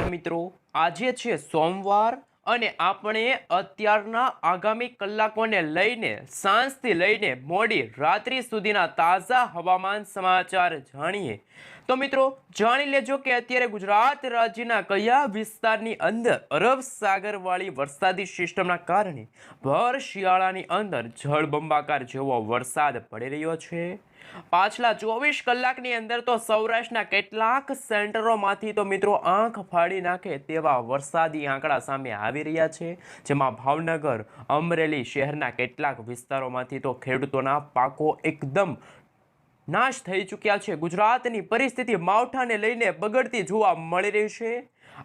નમસ્કાર મિત્રો. આજે છે સોમવાર અને આપણે અત્યારના આગામી કલાકોને લઈને, સાંજથી લઈને મોડી રાત્રિ સુધીના તાજા હવામાન સમાચાર જાણીએ. તો મિત્રો, જાણી લેજો કે અત્યારે ગુજરાત રાજ્યના કયા વિસ્તારની અંદર અરબ સાગરવાળી વરસાદી સિસ્ટમના કારણે ભર શિયાળાની અંદર જળબંબાકાર જેવો વરસાદ પડી રહ્યો છે? પાછલા ચોવીસ કલાકની અંદર તો સૌરાષ્ટ્રના કેટલાક સેન્ટરોમાંથી તો મિત્રો આંખ ફાડી નાખે તેવા વરસાદી આંકડા સામે આવી રહ્યા છે. જેમાં ભાવનગર, અમરેલી શહેરના કેટલાક વિસ્તારોમાંથી તો ખેડૂતોના પાકો એકદમ નાશ થઈ ચૂક્યા છે. ગુજરાતની પરિસ્થિતિ માવઠાને લઈને બગડતી જોવા મળી રહી છે.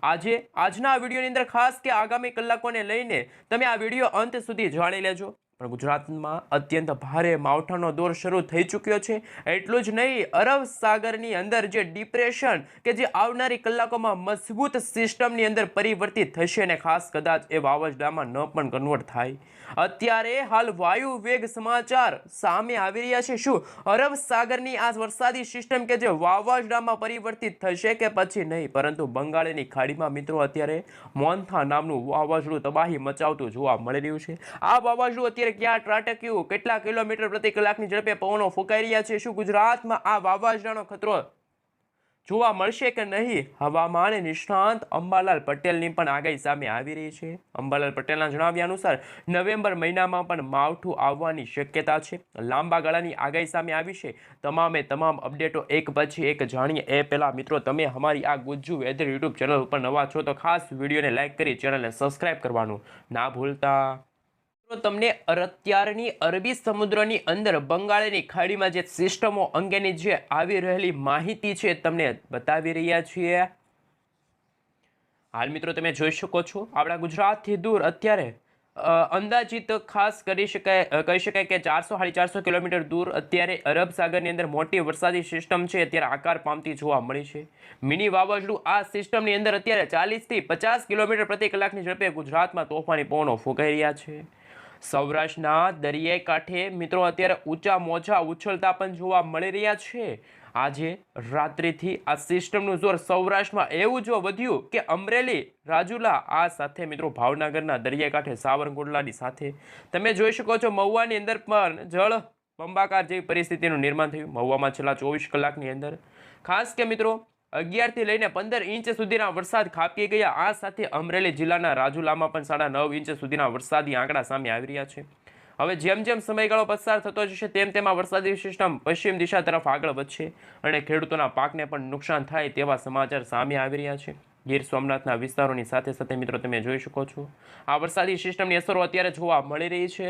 આજે, આજના વિડીયોની અંદર ખાસ કે આગામી કલાકોને લઈને તમે આ વીડિયો અંત સુધી જાણી લેજો. પણ ગુજરાતમાં અત્યંત ભારે માવઠાનો દોર શરૂ થઈ ચૂક્યો છે. એટલું જ નહીં, અરબ સાગરની અંદર જે ડિપ્રેશન કે જે આવનારી કલાકોમાં મજબૂત સિસ્ટમની અંદર પરિવર્તિત થશે અને ખાસ કદાચ એ વાવાઝોડામાં ન પણ કન્વર્ટ થાય. અત્યારે હાલ વાયુ વેગ સમાચાર સામે આવી રહ્યા છે. શું અરબ સાગરની આ વરસાદી સિસ્ટમ કે જે વાવાઝોડામાં પરિવર્તિત થશે કે પછી નહીં? પરંતુ બંગાળની ખાડીમાં મિત્રો અત્યારે મોન્થા નામનું વાવાઝોડું તબાહી મચાવતું જોવા મળી રહ્યું છે. આ વાવાઝોડું અત્યારે ક્યાં ત્રાટક્યું? કેટલા કિલોમીટર પ્રતિ કલાકની ઝડપે પવનો ફૂંકાઈ રહ્યા છે? શું ગુજરાતમાં આ વાવાઝોડાનો ખતરો જોવા મળશે કે નહીં, હવામાન નિષ્ણાંત અંબાલાલ પટેલની પણ આગાહી સામે આવી રહી છે. અંબાલાલ પટેલના જણાવ્યા અનુસાર, નવેમ્બર મહિનામાં પણ માવઠું આવવાની શક્યતા છે. લાંબા ગાળાની આગાહી સામે આવી છે. તમામે તમામ અપડેટો એક પછી એક જાણીએ. એ પહેલાં મિત્રો, તમે અમારી આ ગુજ્જુ વેધર યુટ્યુબ ચેનલ ઉપર નવા છો તો ખાસ વિડીયોને લાઇક કરી ચેનલને સબસ્ક્રાઇબ કરવાનું ના ભૂલતા. મિત્રો, તમને અત્યારની અરબી સમુદ્રની અંદર બંગાળની ખાડીમાં જે સિસ્ટમો અંગેની જે આવી રહેલી માહિતી છે તમને બતાવી રહ્યા છીએ. હાલ મિત્રો, તમે જોઈ શકો છો, આપણા ગુજરાતથી દૂર અત્યારે અંદાજિત ખાસ કરી શકાય કહી શકાય કે ચારસો, સાડી ચારસો કિલોમીટર દૂર અત્યારે અરબ સાગરની અંદર મોટી વરસાદી સિસ્ટમ છે, અત્યારે આકાર પામતી જોવા મળી છે. મિની વાવાઝોડું આ સિસ્ટમની અંદર અત્યારે ચાલીસથી પચાસ કિલોમીટર પ્રતિ કલાકની ઝડપે ગુજરાતમાં તોફાની પવનો ફૂંકાઈ રહ્યા છે. સૌરાષ્ટ્રના દરિયાઈ કાંઠે મિત્રો અત્યારે ઊંચા મોજા ઉછળતા પણ જોવા મળી રહ્યા છે. આજે રાત્રિથી આ સિસ્ટમનું જોર સૌરાષ્ટ્રમાં એવું જો વધ્યું કે અમરેલી, રાજુલા, આ સાથે મિત્રો ભાવનગરના દરિયાઈ કાંઠે સાવરકુંડલાની સાથે. તમે જોઈ શકો છો મહુવાની અંદર પણ જળ બંબાકાર જેવી પરિસ્થિતિનું નિર્માણ થયું. મહુવામાં છેલ્લા ચોવીસ કલાકની અંદર. ખાસ કે મિત્રો અગિયારથી લઈને પંદર ઇંચ સુધીના વરસાદ ખાબકી ગયા. આ સાથે અમરેલી જિલ્લાના રાજુલામાં પણ સાડા નવ ઇંચ સુધીના વરસાદી આંકડા સામે આવી રહ્યા છે. હવે જેમ જેમ સમયગાળો પસાર થતો જશે, તેમ તેમ આ વરસાદી સિસ્ટમ પશ્ચિમ દિશા તરફ આગળ વધશે અને ખેડૂતોના પાકને પણ નુકસાન થાય તેવા સમાચાર સામે આવી રહ્યા છે. ગીર સોમનાથના વિસ્તારોની સાથે સાથે મિત્રો, તમે જોઈ શકો છો. આ વરસાદી સિસ્ટમની અસરો અત્યારે જોવા મળી રહી છે.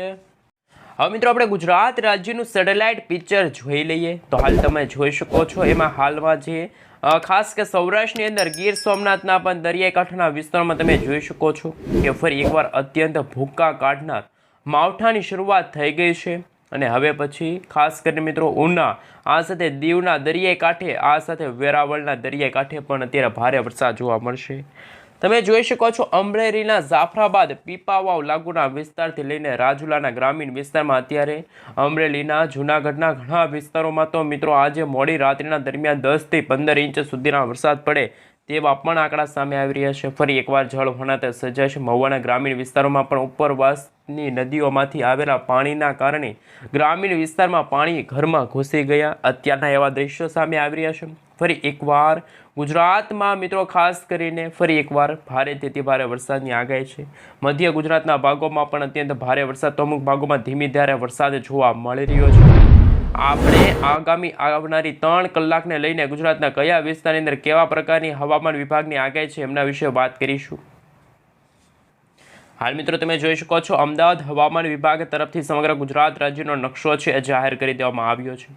હવે મિત્રો, આપણે ગુજરાત રાજ્યનું સેટેલાઇટ પિક્ચર જોઈ લઈએ. તો હાલ તમે જોઈ શકો છો, એમાં હાલમાં જે ખાસ કે સૌરાષ્ટ્રની અંદર ગીર સોમનાથના પણ દરિયાઈ કાંઠાના વિસ્તારમાં તમે જોઈ શકો છો કે ફરી એકવાર અત્યંત ભૂક્કા કાઢનાર માવઠાની શરૂઆત થઈ ગઈ છે. અને હવે પછી ખાસ કરીને મિત્રો ઉના, આ સાથે દીવના દરિયાઈ કાંઠે, આ સાથે વેરાવળના દરિયાઈ કાંઠે પણ અત્યારે ભારે વરસાદ જોવા મળશે. તમે જોઈ શકો છો અમરેલીના જાફરાબાદ પીપાવાવ લાગુના વિસ્તારથી લઈને રાજુલાના ગ્રામીણ વિસ્તારમાં અત્યારે અમરેલીના જૂનાગઢના ઘણા વિસ્તારોમાં તો મિત્રો આજે મોડી રાત્રિના દરમિયાન દસથી પંદર ઇંચ સુધીના વરસાદ પડે તેવા પણ આંકડા સામે આવી રહ્યા છે. ફરી એકવાર જળ વણાટ છે. મહુવાના ગ્રામીણ વિસ્તારોમાં પણ ઉપરવાસની નદીઓમાંથી આવેલા પાણીના કારણે ગ્રામીણ વિસ્તારમાં પાણી ઘરમાં ઘૂસી ગયા. અત્યારના એવા દ્રશ્યો સામે આવી રહ્યા છે. ફરી એકવાર ગુજરાતમાં મિત્રો, ખાસ કરીને ફરી એકવાર ભારેથી અતિ ભારે વરસાદની આગાહી છે. મધ્ય ગુજરાતના ભાગોમાં પણ અત્યંત ભારે વરસાદ. તો અમુક ભાગોમાં ધીમી ધારે વરસાદ જોવા મળી રહ્યો છે. આપણે આગામી આવનારી ત્રણ કલાકને લઈને ગુજરાતના કયા વિસ્તારની અંદર કેવા પ્રકારની હવામાન વિભાગની આગાહી છે એમના વિશે વાત કરીશું. હાલ મિત્રો તમે જોઈ શકો છો, અમદાવાદ હવામાન વિભાગ તરફથી સમગ્ર ગુજરાત રાજ્યનો નકશો છે એ જાહેર કરી દેવામાં આવ્યો છે.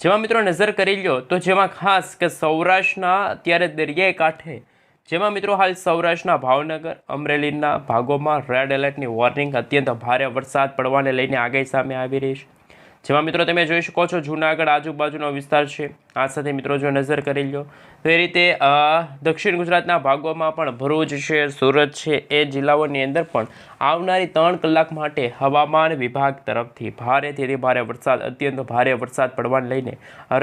જેમાં મિત્રો નજર કરી લ્યો તો જેમાં ખાસ કે સૌરાષ્ટ્રના અત્યારે દરિયાઈ કાંઠે જેમાં મિત્રો હાલ સૌરાષ્ટ્રના ભાવનગર, અમરેલીના ભાગોમાં રેડ એલર્ટની વોર્નિંગ અત્યંત ભારે વરસાદ પડવાને લઈને આગાહી સામે આવી રહી છે. જેમાં મિત્રો તમે જોઈ શકો છો, જૂનાગઢ આજુબાજુનો વિસ્તાર છે. આ સાથે મિત્રો જો નજર કરી લો, તો એ રીતે દક્ષિણ ગુજરાતના ભાગોમાં પણ ભરૂચ છે, સુરત છે, એ જિલ્લાઓની અંદર પણ આવનારી ત્રણ કલાક માટે હવામાન વિભાગ તરફથી ભારેથી ભારે વરસાદ, અત્યંત ભારે વરસાદ પડવાને લઈને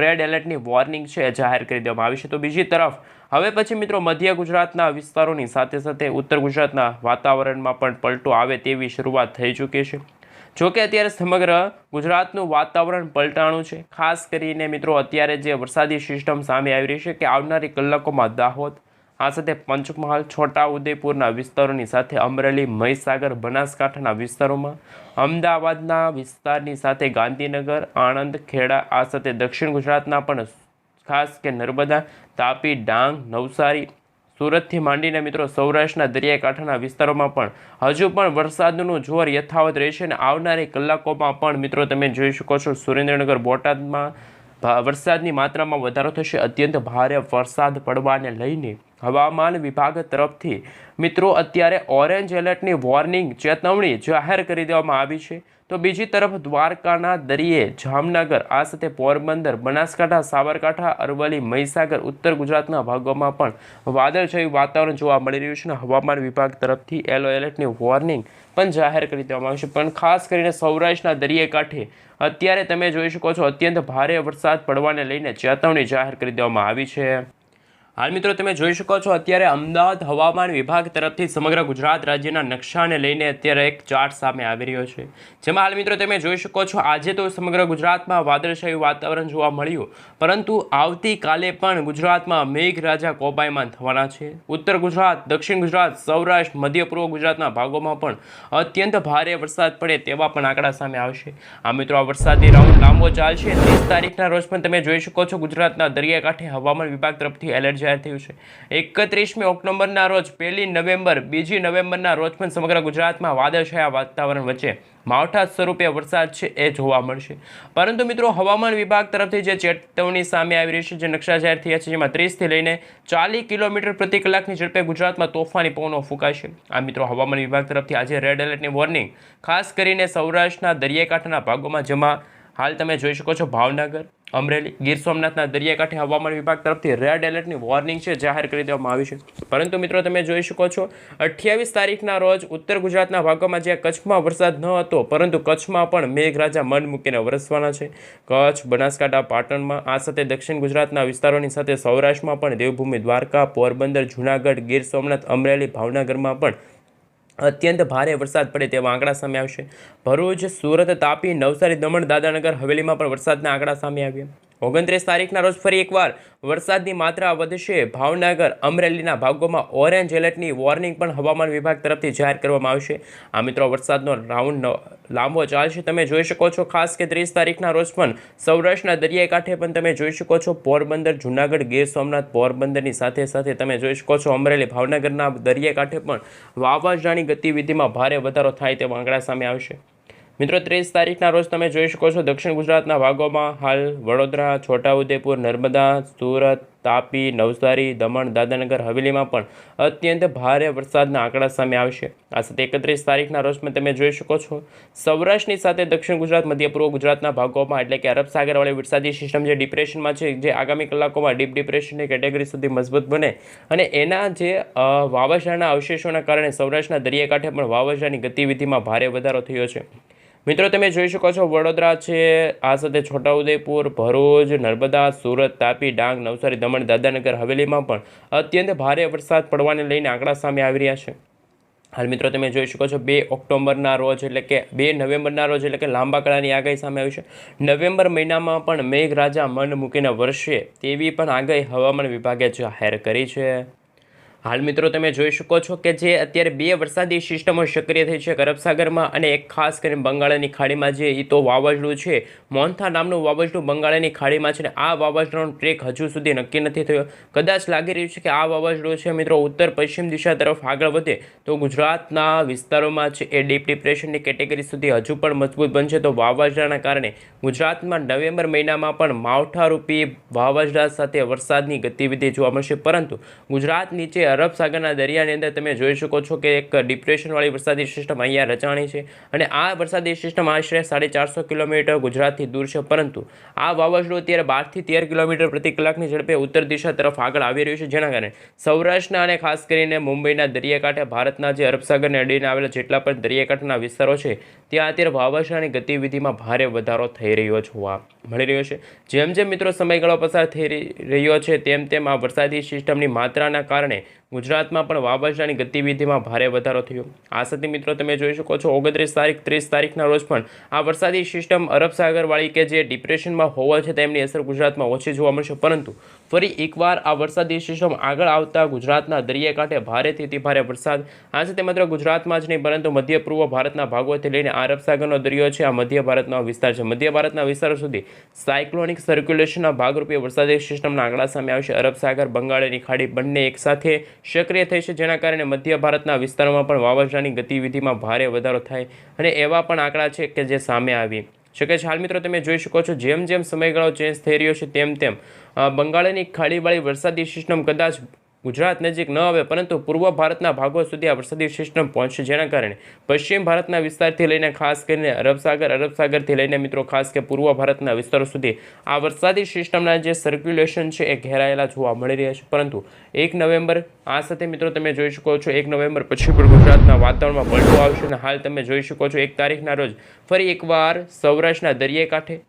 રેડ એલર્ટની વોર્નિંગ છે જાહેર કરી દેવામાં આવી છે. તો બીજી તરફ, હવે પછી મિત્રો મધ્ય ગુજરાતના વિસ્તારોની સાથે સાથે ઉત્તર ગુજરાતના વાતાવરણમાં પણ પલટો આવે તેવી શરૂઆત થઈ ચૂકી છે. જોકે અત્યારે સમગ્ર ગુજરાતનું વાતાવરણ પલટાણું છે. ખાસ કરીને મિત્રો, અત્યારે જે વરસાદી સિસ્ટમ સામે આવી રહી છે કે આવનારી કલાકોમાં દાહોદ, આ સાથે પંચમહાલ છોટા ઉદેપુરના વિસ્તારોની સાથે અમરેલી, મહીસાગર, બનાસકાંઠાના વિસ્તારોમાં, અમદાવાદના વિસ્તારની સાથે ગાંધીનગર, આણંદ, ખેડા, આ સાથે દક્ષિણ ગુજરાતના પણ ખાસ કે નર્મદા, તાપી, ડાંગ, નવસારી સુરતથી માંડીને મિત્રો સૌરાષ્ટ્રના દરિયાકાંઠાના વિસ્તારોમાં પણ હજુ પણ વરસાદનું જોર યથાવત રહેશે અને આવનારી કલાકોમાં પણ મિત્રો તમે જોઈ શકો છો સુરેન્દ્રનગર, બોટાદમાં વરસાદની માત્રામાં વધારો થશે. અત્યંત ભારે વરસાદ પડવાને લઈને હવામાન વિભાગ તરફથી. મિત્રો, અત્યારે ઓરેન્જ એલર્ટની વોર્નિંગ ચેતવણી જાહેર કરી દેવામાં આવી છે. તો બીજી તરફ દ્વારકાના દરિયે જામનગર, આ સાથે પોરબંદર, બનાસકાંઠા, સાબરકાંઠા, અરવલ્લી, મહીસાગર, ઉત્તર ગુજરાતના ભાગોમાં પણ વાદળછાયું વાતાવરણ જોવા મળી રહ્યું છે અને હવામાન વિભાગ તરફથી યલો એલર્ટની વોર્નિંગ પણ જાહેર કરી દેવામાં આવી છે. પણ ખાસ કરીને સૌરાષ્ટ્રના દરિયાકાંઠે અત્યારે તમે જોઈ શકો છો, અત્યંત ભારે વરસાદ પડવાને લઈને ચેતવણી જાહેર કરી દેવામાં આવી છે. હાલ મિત્રો તમે જોઈ શકો છો, અત્યારે અમદાવાદ હવામાન વિભાગ તરફથી સમગ્ર ગુજરાત રાજ્યના નકશાને લઈને અત્યારે એક ચાર્ટ સામે આવી રહ્યો છે. જેમાં હાલ મિત્રો તમે જોઈ શકો છો, આજે તો સમગ્ર ગુજરાતમાં વાદળશાહી વાતાવરણ જોવા મળ્યું, પરંતુ આવતીકાલે પણ ગુજરાતમાં મેઘરાજા કોબાયમાન થવાના છે. ઉત્તર ગુજરાત, દક્ષિણ ગુજરાત, સૌરાષ્ટ્ર મધ્ય પૂર્વ ગુજરાતના ભાગોમાં પણ અત્યંત ભારે વરસાદ પડે તેવા પણ આંકડા સામે આવશે. આ મિત્રો આ વરસાદી રાઉન્ડ લાંબો ચાલશે. ત્રીસ તારીખના રોજ પણ તમે જોઈ શકો છો, ગુજરાતના દરિયાકાંઠે હવામાન વિભાગ તરફથી એલર્ટ જાહેર થયું છે. એકત્રીસમી ઓક્ટોબરના રોજ પહેલી નવેમ્બર, બીજી નવેમ્બરના રોજ પણ સમગ્ર ગુજરાતમાં વાદળછાયા વાતાવરણ વચ્ચે માવઠા સ્વરૂપે વરસાદ છે એ જોવા મળશે. પરંતુ મિત્રો, હવામાન વિભાગ તરફથી જે ચેતવણી સામે આવી રહી છે, જે નકશા જાહેર થયા છે, જેમાં ત્રીસથી લઈને ચાલીસ કિલોમીટર પ્રતિ કલાકની ઝડપે ગુજરાતમાં તોફાની પવનો ફૂંકાશે. આ મિત્રો, હવામાન વિભાગ તરફથી આજે રેડ એલર્ટની વોર્નિંગ ખાસ કરીને સૌરાષ્ટ્રના દરિયાકાંઠાના ભાગોમાં, જેમાં હાલ તમે જોઈ શકો છો ભાવનગર અમરેલી ગીર સોમનાથના દરિયાકાંઠે હવામાન વિભાગ તરફથી રેડ એલર્ટની વોર્નિંગ છે, જાહેર કરી દેવામાં આવી છે. પરંતુ મિત્રો, તમે જોઈ શકો છો, અઠ્યાવીસ તારીખના રોજ ઉત્તર ગુજરાતના ભાગોમાં જ્યાં કચ્છમાં વરસાદ ન હતો, પરંતુ કચ્છમાં પણ મેઘરાજા મન મૂકીને વરસવાના છે. કચ્છ, બનાસકાંઠા, પાટણમાં, આ સાથે દક્ષિણ ગુજરાતના વિસ્તારોની સાથે સૌરાષ્ટ્રમાં પણ દેવભૂમિ દ્વારકા, પોરબંદર, જૂનાગઢ, ગીર સોમનાથ, અમરેલી, ભાવનગરમાં પણ અત્યંત ભારે વરસાદ પડે તેવા આંકડા સામે આવશે. ભરૂચ, સુરત, તાપી, નવસારી, દમણ દાદાનગર હવેલીમાં પણ વરસાદના આંકડા સામે આવ્યા. ઓગણત્રીસ તારીખના રોજ ફરી એકવાર વરસાદની માત્રા વધશે. ભાવનગર અમરેલીના ભાગોમાં ઓરેન્જ એલર્ટની વોર્નિંગ પણ હવામાન વિભાગ તરફથી જાહેર કરવામાં આવશે. આ મિત્રો, વરસાદનો રાઉન્ડ લાંબો ચાલશે. તમે જોઈ શકો છો ખાસ કે ત્રીસ તારીખના રોજ પણ સૌરાષ્ટ્રના દરિયાઈ કાંઠે પણ તમે જોઈ શકો છો પોરબંદર, જૂનાગઢ, ગીર સોમનાથ, પોરબંદરની સાથે સાથે તમે જોઈ શકો છો અમરેલી, ભાવનગરના દરિયાકાંઠે પણ વાવાઝાની ગતિવિધિમાં ભારે વધારો થાય તેવા આંકડા સામે આવશે. મિત્રો, ત્રીસ તારીખના રોજ તમે જોઈ શકો છો દક્ષિણ ગુજરાતના ભાગોમાં હાલ વડોદરા, છોટાઉદેપુર, નર્મદા, સુરત તાપી નવસારી દમણ દાદાનગર હવેલીમાં પણ અત્યંત ભારે વરસાદના આંકડા સામે આવશે. આ સાથે એકત્રીસ તારીખના રોજમાં તમે જોઈ શકો છો સૌરાષ્ટ્રની સાથે દક્ષિણ ગુજરાત મધ્ય પૂર્વ ગુજરાતના ભાગોમાં એટલે કે અરબ સાગરવાળી વરસાદી સિસ્ટમ જે ડિપ્રેશનમાં છે જે આગામી કલાકોમાં ડીપ ડિપ્રેશનની કેટેગરી સુધી મજબૂત બને અને એના જે અ, વાવાઝોડાના અવશેષોના કારણે સૌરાષ્ટ્રના દરિયાકાંઠે પણ વાવાઝોડાની ગતિવિધિમાં ભારે વધારો થયો છે. મિત્રો, તમે જોઈ શકો છો વડોદરા છે, આ સાથે છોટાઉદેપુર, ભરૂચ, નર્મદા, સુરત, તાપી, ડાંગ, નવસારી, દમણ દાદાનગર હવેલીમાં પણ અત્યંત ભારે વરસાદ પડવાને લઈને આંકડા સામે આવી રહ્યા છે. હાલ મિત્રો, તમે જોઈ શકો છો બે ઓક્ટોબરના રોજ એટલે કે બે નવેમ્બરના રોજ એટલે કે લાંબા ગાળાની આગાહી સામે આવી છે. નવેમ્બર મહિનામાં પણ મેઘરાજા મન મૂકીને વરસે તેવી પણ આગાહી હવામાન વિભાગે જાહેર કરી છે. હાલ મિત્રો તમે જોઈ શકો છો કે જે અત્યારે બે વરસાદી સિસ્ટમો સક્રિય થઈ છે અરબ સાગરમાં અને એક ખાસ કરીને બંગાળની ખાડીમાં જે ઈ તો વાવાઝોડું છે, મોન્થા નામનું વાવાઝોડું બંગાળની ખાડીમાં છે ને આ વાવાઝોડાનો ટ્રેક હજુ સુધી નક્કી નથી થયો. કદાચ લાગી રહ્યું છે કે આ વાવાઝોડું છે મિત્રો ઉત્તર પશ્ચિમ દિશા તરફ આગળ વધે તો ગુજરાતના વિસ્તારોમાં છે એ ડીપ ડિપ્રેશનની કેટેગરી સુધી હજુ પણ મજબૂત બનશે. તો વાવાઝોડાના કારણે ગુજરાતમાં નવેમ્બર મહિનામાં પણ માવઠારૂપી વાવાઝોડા સાથે વરસાદની ગતિવિધિ જોવા મળશે. પરંતુ ગુજરાત નીચે અરબ સાગરના દરિયાની અંદર તમે જોઈ શકો છો કે એક ડિપ્રેશનવાળી વરસાદી સિસ્ટમ અહીંયા રચાણી છે અને આ વરસાદી સિસ્ટમ આશરે સાડી ચારસો કિલોમીટર ગુજરાતથી દૂર છે. પરંતુ આ વાવાઝોડું અત્યારે બારથી તેર કિલોમીટર પ્રતિ કલાકની ઝડપે ઉત્તર દિશા તરફ આગળ આવી રહ્યું છે. જેના કારણે સૌરાષ્ટ્રના અને ખાસ કરીને મુંબઈના દરિયાકાંઠે ભારતના જે અરબસાગરને અડીને આવેલા જેટલા પણ દરિયાકાંઠાના વિસ્તારો છે, ત્યાં અત્યારે વાવાઝોડાની ગતિવિધિમાં ભારે વધારો થઈ રહ્યો જોવા મળી રહ્યો છે. જેમ જેમ મિત્રો સમયગાળો પસાર થઈ રહી- રહ્યો છે, તેમ તેમ આ વરસાદી સિસ્ટમની માત્રાના કારણે ગુજરાતમાં પણ વાવાઝોડાની ગતિવિધિમાં ભારે વધારો થયો. આ સાથે મિત્રો તમે જોઈ શકો છો, ઓગણત્રીસ તારીખ, ત્રીસ તારીખના રોજ પણ આ વરસાદી સિસ્ટમ અરબ સાગરવાળી કે જે ડિપ્રેશનમાં હોવા છે, તેમની અસર ગુજરાતમાં ઓછી જોવા મળશે. પરંતુ ફરી એકવાર આ વરસાદી સિસ્ટમ આગળ આવતા ગુજરાતના દરિયાકાંઠે ભારેથી અતિ ભારે વરસાદ. આ સાથે માત્ર ગુજરાતમાં જ નહીં, પરંતુ મધ્ય પૂર્વ ભારતના ભાગોથી લઈને આરબ સાગરનો દરિયો છે. આ મધ્ય ભારતનો વિસ્તાર છે. મધ્ય ભારતના વિસ્તારો સુધી સાયક્લોનિક સર્ક્યુલેશનના ભાગરૂપે વરસાદી સિસ્ટમના આંકડા સામે આવશે. અરબ સાગર, બંગાળની ખાડી બંને એકસાથે સક્રિય થઈ છે, જેના કારણે મધ્ય ભારતના વિસ્તારોમાં પણ વાવાઝોડાની ગતિવિધિમાં ભારે વધારો થાય. અને એવા પણ આંકડા છે કે જે સામે આવી. શકે છે? હાલ મિત્રો તમે જોઈ શકો છો, જેમ જેમ સમયગાળો ચેન્જ થઈ રહ્યો છે, તેમ તેમ બંગાળની ખાડીવાળી વરસાદી સિસ્ટમ કદાચ ગુજરાત નજીક ન આવે, પરંતુ પૂર્વ ભારતના ભાગો સુધી આ વરસાદી સિસ્ટમ પહોંચશે જેના કારણે પશ્ચિમ ભારતના વિસ્તારથી લઈને ખાસ કરીને અરબ સાગર, અરબ સાગરથી લઈને મિત્રો ખાસ કે પૂર્વ ભારતના વિસ્તારો સુધી આ વરસાદી સિસ્ટમના જે સર્ક્યુલેશન છે એ ઘેરાયેલા જોવા મળી રહ્યા છે. પરંતુ એક નવેમ્બર, આ સાથે મિત્રો તમે જોઈ શકો છો, એક નવેમ્બર પછી પણ ગુજરાતના વાતાવરણમાં પલટો આવશે અને હાલ તમે જોઈ શકો છો એક તારીખના રોજ ફરી એકવાર સૌરાષ્ટ્રના દરિયાકાંઠે.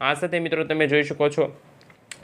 આ સાથે મિત્રો તમે જોઈ શકો છો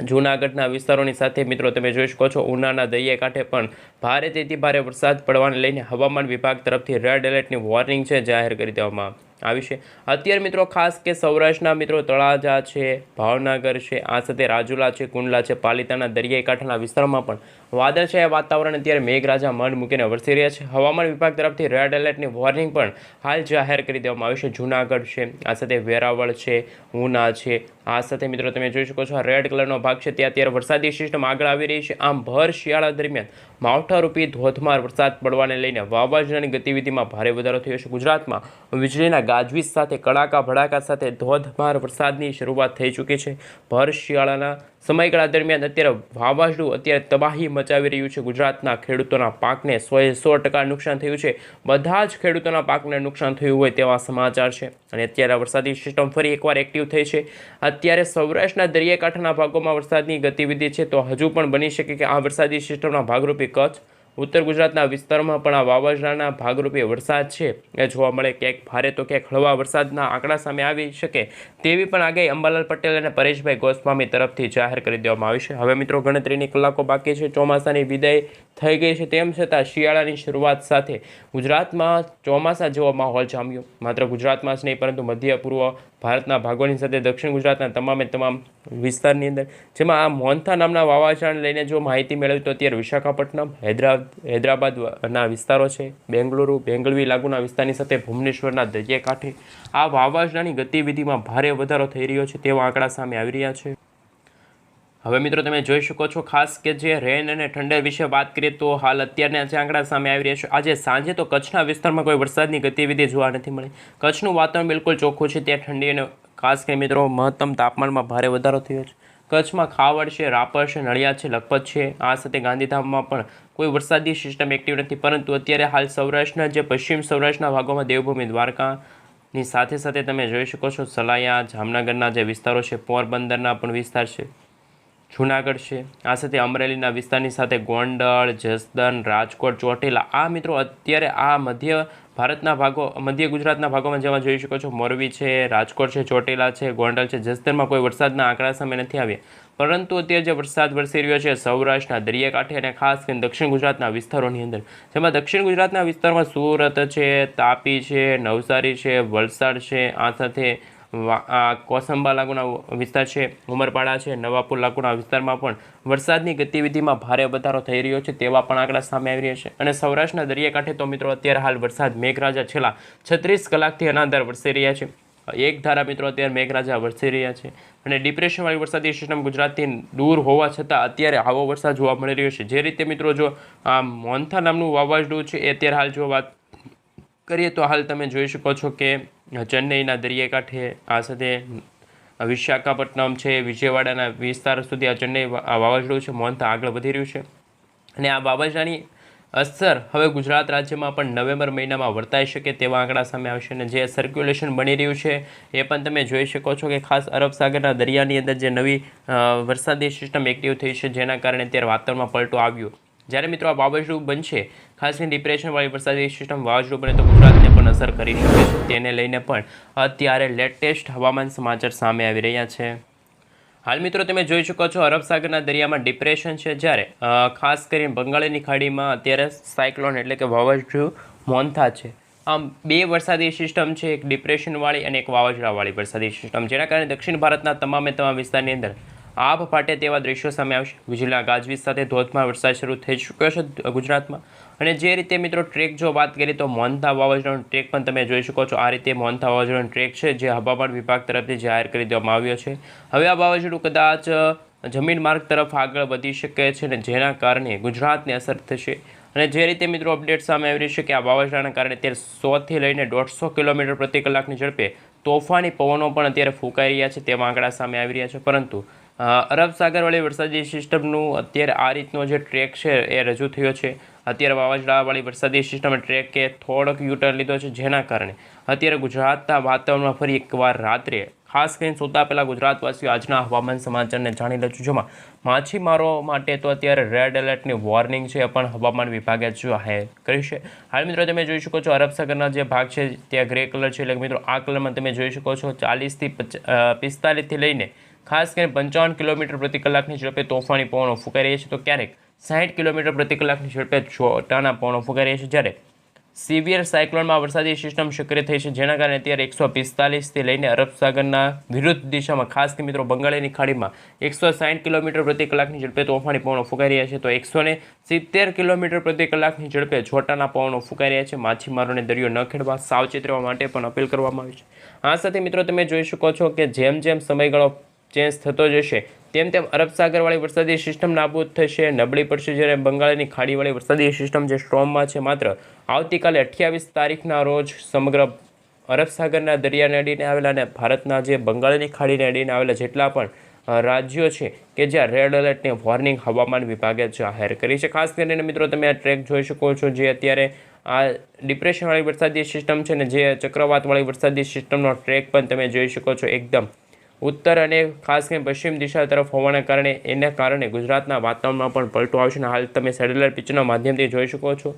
જૂનાગઢના વિસ્તારોની સાથે મિત્રો તમે જોઈ શકો છો, ઉનાના દરિયાકાંઠે પણ ભારે તેથી ભારે વરસાદ પડવાને લઈને હવામાન વિભાગ તરફથી રેડ એલર્ટની વોર્નિંગ છે જાહેર કરી દેવામાં આવી છે. અત્યારે મિત્રો ખાસ કે સૌરાષ્ટ્રના મિત્રો તળાજા છે, ભાવનગર છે, આ સાથે રાજુલા છે, કુંડલા છે, પાલિતાના દરિયાઈ કાંઠાના વિસ્તારોમાં પણ વાદળછાયા વાતાવરણ અત્યારે મેઘરાજા મન મૂકીને વરસી રહ્યા છે. હવામાન વિભાગ તરફથી રેડ એલર્ટની વોર્નિંગ પણ હાલ જાહેર કરી દેવામાં આવી છે. જૂનાગઢ છે, આ સાથે વેરાવળ છે, ઉના છે, આ સાથે મિત્રો તમે જોઈ શકો છો આ રેડ કલરનો ભાગ છે. ત્યાં અત્યારે વરસાદી સિસ્ટમ આગળ આવી રહી છે. આમ ભર શિયાળા દરમિયાન માવઠારૂપી ધોધમાર વરસાદ પડવાને લઈને વાવાઝોડાની ગતિવિધિમાં ભારે વધારો થયો છે. ગુજરાતમાં વીજળીના ગાજવીજ સાથે, કડાકા ભડાકા સાથે ધોધમાર વરસાદની શરૂઆત થઈ ચૂકી છે. ભર શિયાળાના સમયગાળા દરમિયાન અત્યારે વાવાઝોડું અત્યારે તબાહી મચાવી રહ્યું છે. ગુજરાતના ખેડૂતોના પાકને સોએ સો ટકા નુકસાન થયું છે. બધા જ ખેડૂતોના પાકને નુકસાન થયું હોય તેવા સમાચાર છે. અને અત્યારે વરસાદી સિસ્ટમ ફરી એકવાર એક્ટિવ થઈ છે. અત્યારે સૌરાષ્ટ્રના દરિયાકાંઠાના ભાગોમાં વરસાદની ગતિવિધિ છે. તો હજુ પણ બની શકે કે આ વરસાદી સિસ્ટમના ભાગરૂપે કચ્છ ઉત્તર ગુજરાતના વિસ્તારોમાં પણ આ વાવાઝોડાના ભાગરૂપે વરસાદ છે. એ જોવા મળે ક્યાંક ભારે તો ક્યાંક હળવા વરસાદના આંકડા સામે આવી શકે તેવી પણ આગાહી અંબાલાલ પટેલ અને પરેશભાઈ ગોસ્વામી તરફથી જાહેર કરી દેવામાં આવી છે. હવે મિત્રો ગણતરીની કલાકો બાકી છે. ચોમાસાની વિદાય થઈ ગઈ છે. તેમ છતાં શિયાળાની શરૂઆત સાથે ગુજરાતમાં ચોમાસા જેવો માહોલ જામ્યો. માત્ર ગુજરાતમાં જ નહીં, પરંતુ મધ્ય, પૂર્વ ભારતના ભાગોની સાથે દક્ષિણ ગુજરાતના તમામે તમામ વિસ્તારની અંદર. જેમાં આ મોન્થા નામના વાવાઝોડાને લઈને જો માહિતી મેળવી તો અત્યારે વિશાખાપટ્ટનમ હૈદરા હૈદરાબાદના વિસ્તારો છે. બેંગલુરુ, બેંગલવી લાગુના વિસ્તારની સાથે ભુવનેશ્વરના દરિયાકાંઠે આ વાવાઝોડાની ગતિવિધિમાં ભારે વધારો થઈ રહ્યો છે તેવા આંકડા સામે આવી રહ્યા છે. હવે મિત્રો તમે જોઈ શકો છો ખાસ કે જે રેન અને ઠંડર વિશે વાત કરીએ તો હાલ અત્યારના જે આંકડા સામે આવી રહ્યા છે. આજે સાંજે તો કચ્છના વિસ્તારમાં કોઈ વરસાદની ગતિવિધિ જોવા નથી મળી. કચ્છનું વાતાવરણ બિલકુલ ચોખ્ખું છે. ત્યાં ઠંડી અને ખાસ કરીને મિત્રો મહત્તમ તાપમાનમાં ભારે વધારો થયો છે. કચ્છમાં ખાવડ છે, રાપર છે નડિયાદ છે, લખપત છે. આ સાથે ગાંધીધામમાં પણ કોઈ વરસાદી સિસ્ટમ એક્ટિવ નથી, પરંતુ અત્યારે હાલ સૌરાષ્ટ્રના જે પશ્ચિમ સૌરાષ્ટ્રના ભાગોમાં દેવભૂમિ દ્વારકાની સાથે સાથે તમે જોઈ શકો છો, સલાયા, જામનગરના જે વિસ્તારો છે, પોરબંદરના પણ વિસ્તાર છે, જુનાગઢ છે, આ સાથે અમરેલીના વિસ્તારની સાથે ગોંડલ જસદન રાજકોટ, ચોટીલા, આ મિત્રો અત્યારે આ મધ્ય ભારતના ભાગો, મધ્ય ગુજરાતના ભાગોમાં જેમાં જોઈ શકો છો, મોરબી છે, રાજકોટ છે, ચોટીલા છે, ગોંડલ છે જસદનમાં કોઈ વરસાદના આંકડા સામે નથી આવ્યા. પરંતુ અત્યારે જે વરસાદ વરસી રહ્યો છે, સૌરાષ્ટ્રના દરિયાકાંઠે અને ખાસ કરીને દક્ષિણ ગુજરાતના વિસ્તારોની અંદર, જેમાં દક્ષિણ ગુજરાતના વિસ્તારમાં સુરત છે, તાપી છે, નવસારી છે, વલસાડ છે, આ સાથે આ કોસંબા લાગુના વિસ્તાર છે, ઉમરપાડા છે, નવાપુર લાગુના વિસ્તારમાં પણ વરસાદની ગતિવિધિમાં ભારે વધારો થઈ રહ્યો છે તેવા પણ આંકડા સામે આવી રહ્યા છે. અને સૌરાષ્ટ્રના દરિયાકાંઠે તો મિત્રો અત્યારે હાલ વરસાદ મેઘરાજા છેલ્લા છત્રીસ કલાકથી અનાધાર વરસી રહ્યા છે. એક ધારા મિત્રો અત્યારે મેઘરાજા વરસી રહ્યા છે. અને ડિપ્રેશનવાળી વરસાદી સિસ્ટમ ગુજરાતથી દૂર હોવા છતાં અત્યારે આવો વરસાદ જોવા મળી રહ્યો છે. જે રીતે મિત્રો જો, આ મોન્થા નામનું વાવાઝોડું છે એ અત્યારે હાલ જો વાત કરીએ તો હાલ તમે જોઈ શકો છો કે ચેન્નઈના દરિયાકાંઠે આ સાથે વિશાખાપટ્ટનમ છે, વિજયવાડાના વિસ્તાર સુધી આ ચેન્નઈ આ વાવાઝોડું છે મોહનતા આગળ વધી રહ્યું છે. અને આ વાવાઝોડાની અસર હવે ગુજરાત રાજ્યમાં પણ નવેમ્બર મહિનામાં વર્તાઈ શકે તેવા આંકડા સામે આવશે અને જે સર્ક્યુલેશન બની રહ્યું છે એ પણ તમે જોઈ શકો છો કે ખાસ અરબ સાગરના દરિયાની અંદર જે નવી વરસાદી સિસ્ટમ એક્ટિવ થઈ છે જેના કારણે અત્યારે વાતાવરણમાં પલટો આવ્યો. જ્યારે મિત્રો આ વાવાઝોડું બનશે, ખાસ કરીને ડિપ્રેશનવાળી વરસાદી સિસ્ટમ વાવાઝોડું બને તો ગુજરાતને અસર કરી શકે છે. તેને લઈને પણ અત્યારે લેટેસ્ટ હવામાન સમાચાર સામે આવી રહ્યા છે. હાલ મિત્રો તમે જોઈ શકો છો અરબ સાગરના દરિયામાં ડિપ્રેશન છે જ્યારે ખાસ કરીને બંગાળની ખાડીમાં અત્યારે સાયક્લોન એટલે કે વાવાઝોડું મોન્થા છે. આમ બે વરસાદી સિસ્ટમ છે, એક ડિપ્રેશનવાળી અને એક વાવાઝોડાવાળી વરસાદી સિસ્ટમ. જેના કારણે દક્ષિણ ભારતના તમામે તમામ વિસ્તારની અંદર આભ ફાટે તેવા દ્રશ્યો સામે આવશે. વીજળીના ગાજવીજ સાથે ધોધમાર વરસાદ શરૂ થઈ ચૂક્યો છે ગુજરાતમાં. અને જે રીતે મિત્રો ટ્રેક જો વાત કરીએ તો મોહનથા વાવાઝોડાનો ટ્રેક પણ તમે જોઈ શકો છો. આ રીતે મોહનથા વાવાઝોડાનો ટ્રેક છે જે હવામાન વિભાગ તરફથી જાહેર કરી દેવામાં આવ્યો છે. હવે આ વાવાઝોડું કદાચ જમીન માર્ગ તરફ આગળ વધી શકે છે અને જેના કારણે ગુજરાતને અસર થશે. અને જે રીતે મિત્રો અપડેટ સામે આવી રહી છે કે આ વાવાઝોડાના કારણે અત્યારે સોથી લઈને દોઢસો કિલોમીટર પ્રતિ કલાકની ઝડપે તોફાની પવનો પણ અત્યારે ફૂંકાઈ રહ્યા છે તેવા આંકડા સામે આવી રહ્યા છે. પરંતુ અરબ સાગરવાળી વરસાદી સિસ્ટમનું અત્યારે આ રીતનો જે ટ્રેક છે એ રજૂ થયો છે. અત્યારે વાવાઝોડાવાળી વરસાદી સિસ્ટમે ટ્રેકે થોડોક યુટર્ન લીધો છે, જેના કારણે અત્યારે ગુજરાતના વાતાવરણમાં ફરી એકવાર રાત્રે, ખાસ કરીને સુતા પહેલાં ગુજરાતવાસીઓ આજના હવામાન સમાચારને જાણી લેજો જેમાં માછીમારો માટે તો અત્યારે રેડ એલર્ટની વોર્નિંગ છે, પણ હવામાન વિભાગે જાહેર કરી છે. હાલ મિત્રો તમે જોઈ શકો છો, અરબ સાગરના જે ભાગ છે, ત્યાં ગ્રે કલર છે. એટલે મિત્રો, આ કલરમાં તમે જોઈ શકો છો ચાલીસથી પિસ્તાલીસથી લઈને ખાસ કરીને પંચાવન કિલોમીટર પ્રતિ કલાકની ઝડપે તોફાની પવનો ફૂંકાઈ રહી છે. તો ક્યારેક સાઠ કિલોમીટર પ્રતિ કલાકની ઝડપે છોટાના પવનો ફૂંકાઈ છે. જ્યારે સિવિયર સાયક્લોનમાં વરસાદી સિસ્ટમ સક્રિય થઈ છે, જેના કારણે અત્યારે એકસો પિસ્તાલીસથી લઈને અરબ સાગરના વિરુદ્ધ દિશામાં, ખાસ કે મિત્રો બંગાળની ખાડીમાં, એકસો સાઠ કિલોમીટર પ્રતિ કલાકની ઝડપે તોફાની પવનો ફૂંકાઈ રહ્યા છે. તો એકસો સિત્તેર કિલોમીટર પ્રતિ કલાકની ઝડપે છોટાના પવનો ફૂંકાઈ રહ્યા છે. માછીમારોને દરિયો ન ખેડવા સાવચેત રહેવા માટે પણ અપીલ કરવામાં આવી છે. આ સાથે મિત્રો તમે જોઈ શકો છો કે જેમ જેમ સમયગાળો ચેન્જ થતો જશે. તેમ તેમ અરબ સાગરવાળી વરસાદી સિસ્ટમ નાબૂદ થશે. નબળી પડશે જ્યારે બંગાળની ખાડીવાળી વરસાદી સિસ્ટમ જે સ્ટ્રોમમાં છે માત્ર આવતીકાલે અઠ્યાવીસ તારીખના રોજ સમગ્ર અરબ સાગરના દરિયાને અડીને આવેલા અને ભારતના જે બંગાળની ખાડીને અડીને આવેલા જેટલા પણ રાજ્યો છે કે જ્યાં રેડ એલર્ટની વોર્નિંગ હવામાન વિભાગે જાહેર કરી છે. ખાસ કરીને મિત્રો તમે આ ટ્રેક જોઈ શકો છો જે અત્યારે આ ડિપ્રેશનવાળી વરસાદી સિસ્ટમ છે ને જે ચક્રવાતવાળી વરસાદી સિસ્ટમનો ટ્રેક પણ તમે જોઈ શકો છો એકદમ ઉત્તર અને ખાસ કરીને પશ્ચિમ દિશા તરફ હોવાના કારણે એના કારણે ગુજરાતના વાતાવરણમાં પણ પલટો આવશે અને હાલ તમે સેટેલાઇટ પિક્ચરના માધ્યમથી જોઈ શકો છો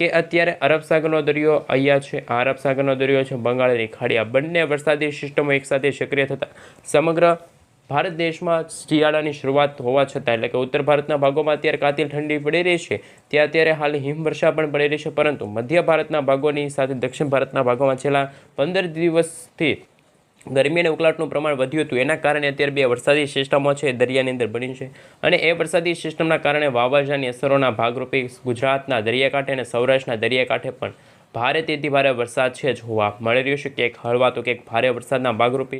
કે અત્યારે અરબ સાગરનો દરિયો અહીંયા છે. આ અરબ સાગરનો દરિયો છે બંગાળની ખાડી. આ બંને વરસાદી સિસ્ટમો એકસાથે સક્રિય થતાં સમગ્ર ભારત દેશમાં શિયાળાની શરૂઆત હોવા છતાં, એટલે કે ઉત્તર ભારતના ભાગોમાં અત્યારે કાતિલ ઠંડી પડી રહી છે. ત્યાં અત્યારે હાલ હિમવર્ષા પણ પડી રહી છે, પરંતુ મધ્ય ભારતના ભાગોની સાથે દક્ષિણ ભારતના ભાગોમાં છેલ્લા પંદર દિવસથી ગરમી અને ઉકળાટનું પ્રમાણ વધ્યું હતું. એના કારણે અત્યારે બે વરસાદી સિસ્ટમો છે દરિયાની અંદર બની છે. અને એ વરસાદી સિસ્ટમના કારણે વાવાઝાની અસરોના ભાગરૂપે ગુજરાતના દરિયાકાંઠે અને સૌરાષ્ટ્રના દરિયાકાંઠે પણ ભારે તેથી ભારે વરસાદ છે જોવા મળી રહ્યો છે. ક્યાંક હળવા તો ક્યાંક ભારે વરસાદના ભાગરૂપે.